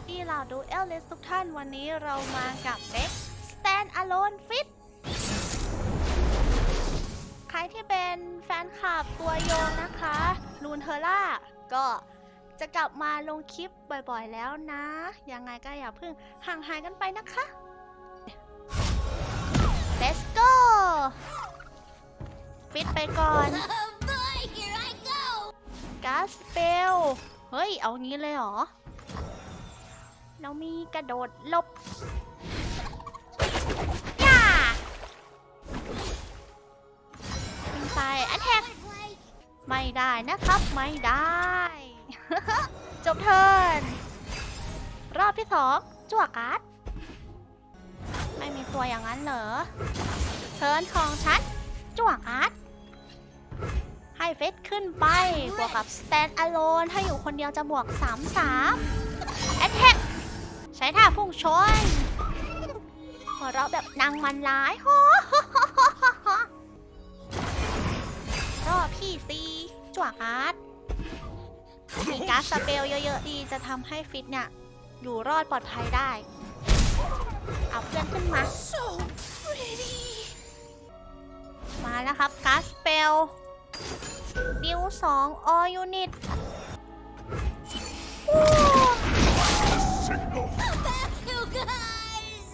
สดีเหล่าดูเอลเลสทุกท่านวันนี้เรามากับเด็ก Stand Alone Fit ใครที่เป็นแฟนคลับตัวโยงนะคะลูนเทอร่า ก็จะกลับมาลงคลิปบ่อยๆแล้วนะ ยังไงก็อย่าเพิ่งห่างหายกันไปนะคะ Let's go ฟิตไปก่อน Oh boy, here I go! ก๊าซเปลเฮ้ย เอางี้เลยเหรอ เรามีกระโดดหลบย่าวิ่งไปอันแทก Wanna play? ไม่ได้นะครับไม่ได้ จบเทิร์นรอบที่สองจั่วการ์ดไม่มีตัวอย่างนั้นเหรอเทิร์นของฉันจั่วการ์ดให้เฟสขึ้นไปบวกกับ stand alone ถ้าอยู่คนเดียวจะบวก 3 3 attack ใช้ท่าพุ่งชนหัวเราะแบบนางมันร้ายโฮรอบที่สี่จั่วกอาร์ดมีการสเปลเยอะ ๆ ดีจะทำให้ฟิตเนี่ย อยู่รอดปลอดภัยได้ เอาเพื่อนขึ้นมา So มาแล้วครับการสเปลดิวสองออยูนิต Back, you guys!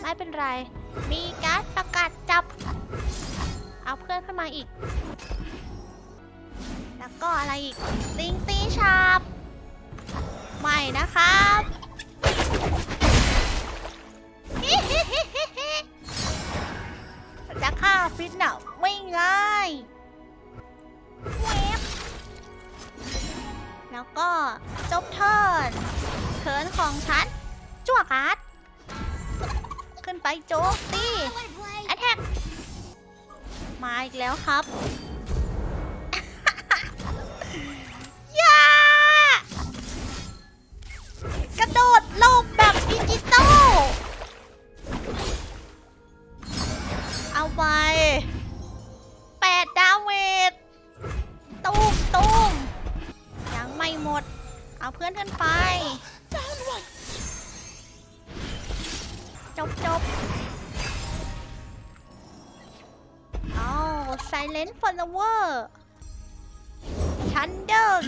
ไม่เป็นไร มีการประกาศจับ เอาเพื่อนขึ้นมาอีก แล้วก็อะไรอีกลิงตีชาบใหม่นะครับจะฆ่าฟิตน่ะไม่ง่ายเวฟแล้วก็จบเทิร์นเทิร์นของฉันจั่วการ์ด ไปโจมตีแอทแทกมาอีกแล้วครับ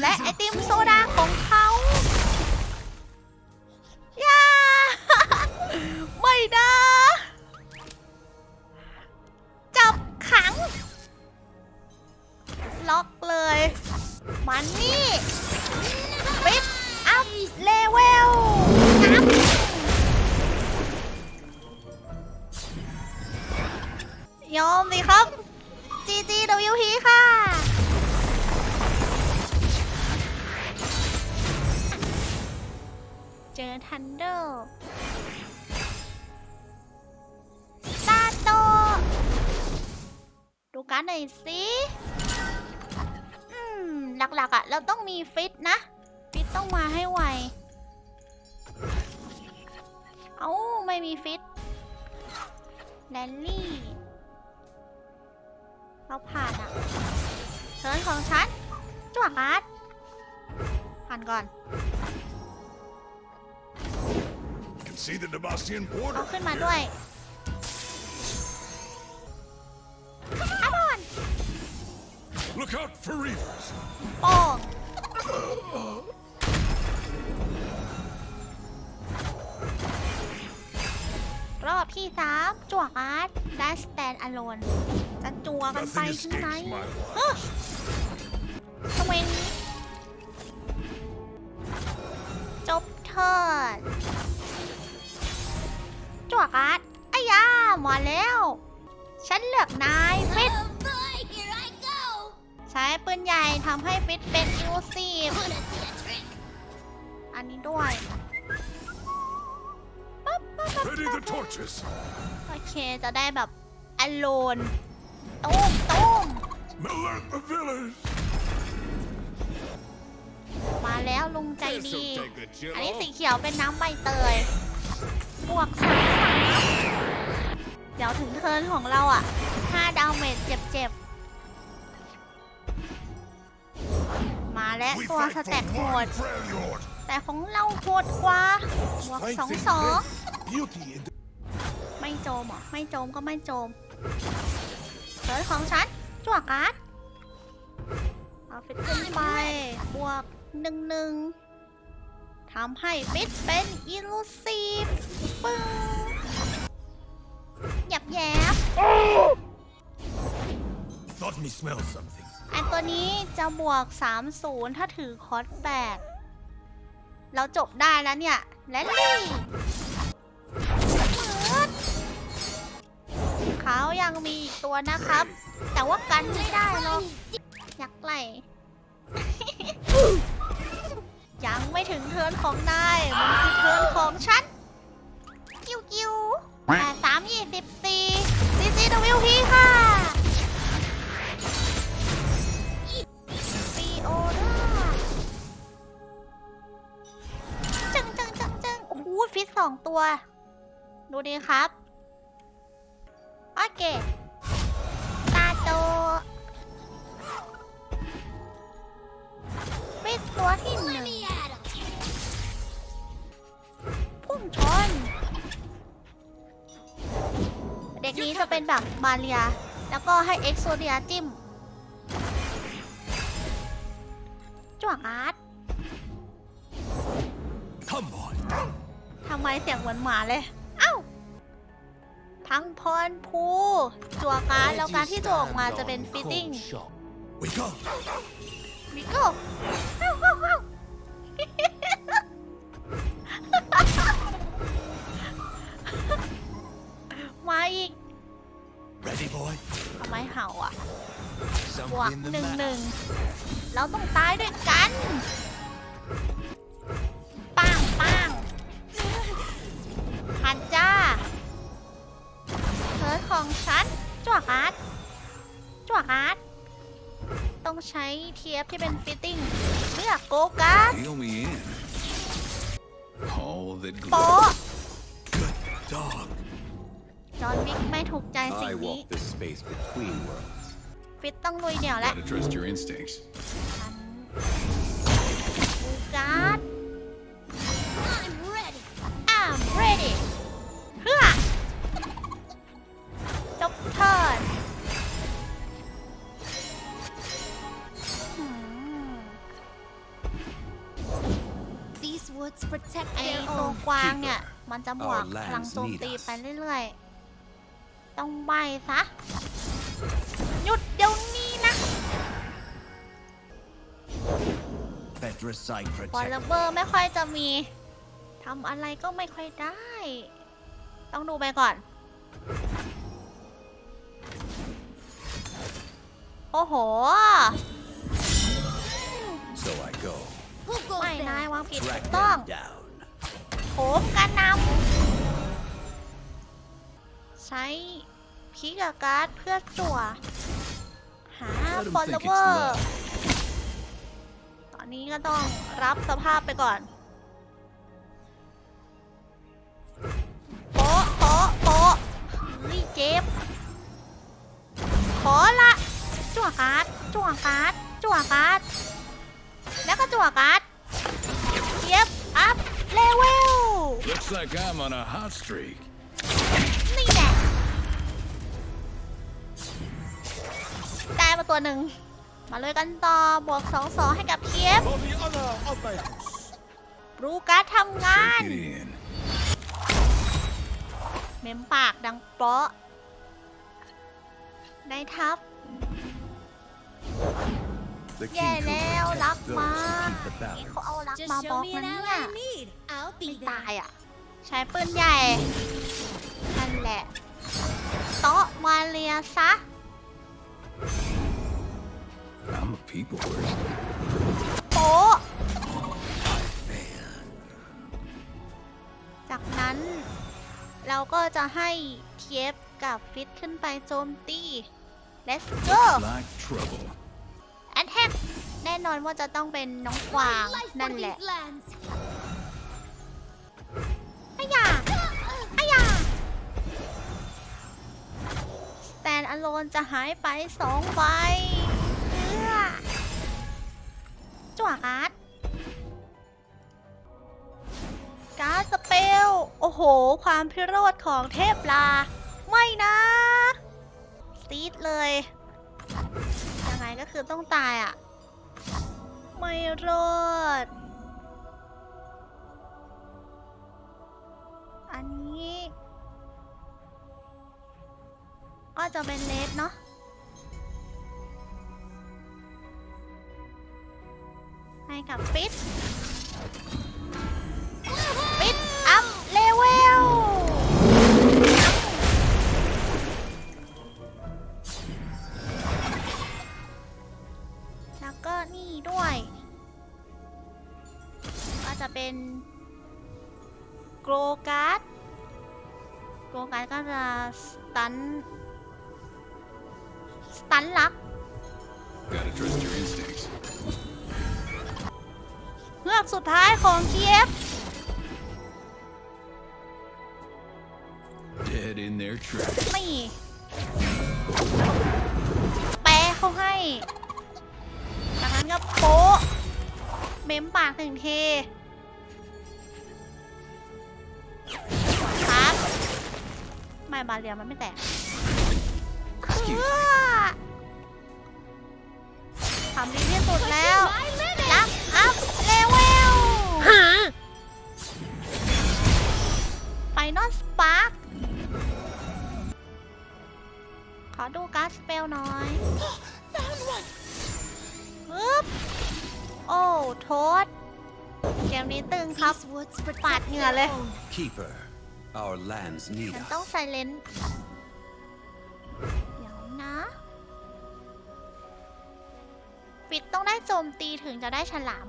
และไอติมโซดาของเขาอย่า ไม่นะ จับขัง ล็อกเลย มันนี่ปิดอัพเลเวลนับยอมสิครับ GGWP ค่ะ ทันเดอร์ตาโต ดูการดหน่อยสิอืม หลักๆอะ่ะ เราต้องมีฟิตนะ ฟิตต้องมาให้ไว เอ้าไม่มีฟิตแลนลี่ เราผ่านอะเทิร์นของฉันจั่วการ์ดผ่านก่อน see the Demacian เอา border. ขึ้นมาด้วยอาบอน Look out for reavers. โป้งรอบที่สามจั่วการ์ดได้สแตนอะโลนจะจั่วกันไป Nothing ที่ไหน escapes my เฮ้อ จั่วการ์ดไอ้ยามาแล้ว ฉันเลือกนายฟิต Oh boy, here I go! ใช้ปืนใหญ่ทำให้ฟิตเป็นอิวซีฟ Wanna see a trick? อันนี้ด้วยปั๊บปั๊บปั๊บ Ready the torches. โอเคจะได้แบบอโลนตุ้มตุ้ม Alert the village. มาแล้วลุงใจดี This'll take a chill อันนี้ off. สีเขียวเป็นน้ำใบเตย บวกสามสามเดี๋ยวถึงเทิร์นของเราอะห้าดาวเมจเจ็บๆ มาแล้ว We ตัว fight สแต็ก for โห one ด Freljord. แต่ของเราโหดกว่าบวก Strength สอง in สอง grace, beauty in the ไม่โจมเหรอไม่โจมก็ไม่โจมเทิร์นของฉันจั่วการ์ดเอาฟิตขึ้นไปบวกหนึ่งหนึ่งทำให้ฟิตเป็นอิลูซีฟปึ้งหยับแยบ Thought me smell something. อันตัวนี้จะบวก 30 ถ้าถือคอร์ส8เราจบได้แล้วเนี่ย และนี่มืดเขายังมีอีกตัวนะครับ แต่ว่ากันไม่ได้หรอกยักษ์ไหล ยังไม่ถึงเทิร์นของนาย มันคือเทิร์นของฉัน กิ้วกิ้วแปดสามยี่สิบสี่ซีซีดวิวพีค่ะฟีโอราจึงจึงจึงจึงโอ้โหฟิตสองตัว ดูดีครับ โอเคตาโตฟิตตัวที่ นี้จะเป็นแบบมาเรีย แล้วก็ให้เอ็กโซเดียจิ้มจ้วงอาร์ต Come on. ทำไมเสียงเหมือนหมาเลย เอ้าพังพรภูจัวการดแล้วการที่จัวออกมาจะเป็นฟิตติ้ง Wake up. วิโก้เอ้า บวก Something in หนึ่ the งหนึ่ง map. เราต้องตายด้วยกันปังปังหันจ้าเทิร์นของฉันจั่วการ์ดจั่วการ์ดต้องใช้เทียบที่เป็นฟิตติ้งเลือกโกการ์ด Reel me in. All that โป๊ะ Good dog. จอห์นวิกไม่ถูกใจสิ่ง I นี้ ฟิตต้องลุยเดี่ยวแล้ว Gotta trust your instincts. โกการ์ด I'm ready. I'm ready เพื่อจบเทิร์นหืม These woods protect ไอ their ตัว own. กวางเนี่ย มันจะบวก Our พลัง lands โจมตี need us ไปเรื่อยๆ ต้องใบซะ Petricite บอล protect. เบอร์ไม่ค่อยจะมีทำอะไรก็ไม่ค่อยได้ ต้องดูไปก่อน โอ้โห So I go. Who goes ไม่นา there? ยวางผิดถู Track กต้อง them down. โถมกันนำใช้พีกบการ์ดเพื่อจั่วหา Let 'em ฟอล think เวอ it's ร์ love. ตอนนี้ก็ต้องรับสภาพไปก่อนโป๊ะโป๊ะโป๊ะนี่เจ็บ ขอละจั่วการ์ดจั่วการ์ดจั่วการ์ดแล้วก็จั่วการ์ดเทียบอัพเลเวล Looks like I'm on a hot streak. นี่แหละได้มาตัวหนึ่ง มาเลยกันต่อบวก2 2ให้กับเทียบ For the honor of my house. รู้การดทำงาน Take it in. เมมปากดังเปราะได้ทับ The แย่ king who แล้วรัก protects มา those who keep the นี่ balance. เขาเอารัก Just มาบ show ล็อก me มั an นเนี่ย ally I need. I'll ไม่ be ตาย there. อะ ใช้ปืนใหญ่นั่นแหละโต๊ะมาเลียซะ people person. โป๊ะจากนั้น เราก็จะให้เทียบกับฟิตขึ้นไปโจมตี let's go Like trouble. attack แน่นอนว่าจะต้องเป็นน้องกวาง Life นั่ for นแหละ these lands. อายาอายา stand alone จะหายไปสองใบเพื่อ จั่วการ์ด การ์ดสเปล โอ้โห ความพิโรธของเทพลา ไม่นะ ซีดเลย ยังไงก็คือต้องตายอะ ไม่รอด อันนี้ ก็จะเป็นเลสเนาะ กับฟิตฟิตอัพเลเวลแล้วก็นี่ด้วย ก็จะเป็นโกรการ์ดโกรการ์ดก็จะสตันสตันลัก Gotta trust your ฮือกสุดท้ายของเคียฟ Dead in their tracks. นี่แปะเขาให้จากนั้นก็โป๊ะเม้มปากหนึ่งเทครับไม่บาเรียมันไม่แตก Excuse เพื่ me. อทำดีที่สุดแล้วลั นอลสปาร์คขอดูการ์ดสเปลหน่อยปึ๊บโอ้โทษเกมนี้ตึงครับ These woods protect Phạt ngừa their lên. own. Keeper, our lands need ฉันต้อง us. ไซเลนต์เดี๋ยวนะ ปิดต้องได้โจมตีถึงจะได้ฉลาม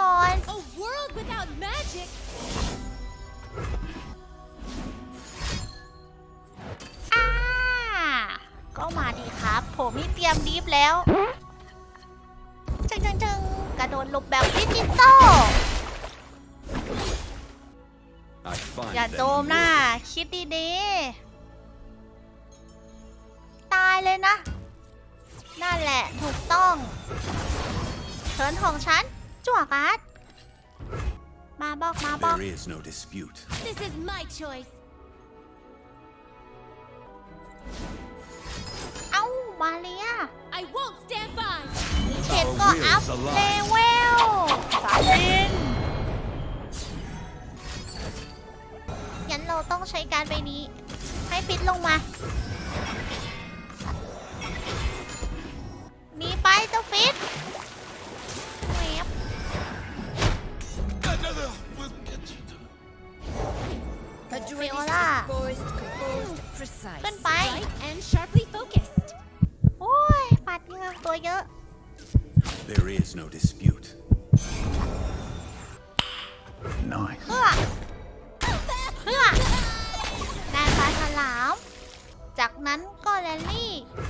ก่อน A world without magic. อ่า ก็มาดีครับ ผมมีเตรียมดีฟแล้วจึงจึงจึงกระโดดหลบแบบดิจิตอล I find อย่า them โจมนะ worthy. คิดดีๆ ตายเลยนะ นั่นแหละถูกต้องเทิร์นของฉัน จั่วการ์ดมาบอกมาบอก There is no dispute. This is my choice. เอ้ามาเลีย I won't stand by. เข็ดก็อัพ will's alive เลเวลสาลินงั้นเราต้องใช้การไปนี้ ให้ฟิตลงมา 人能力。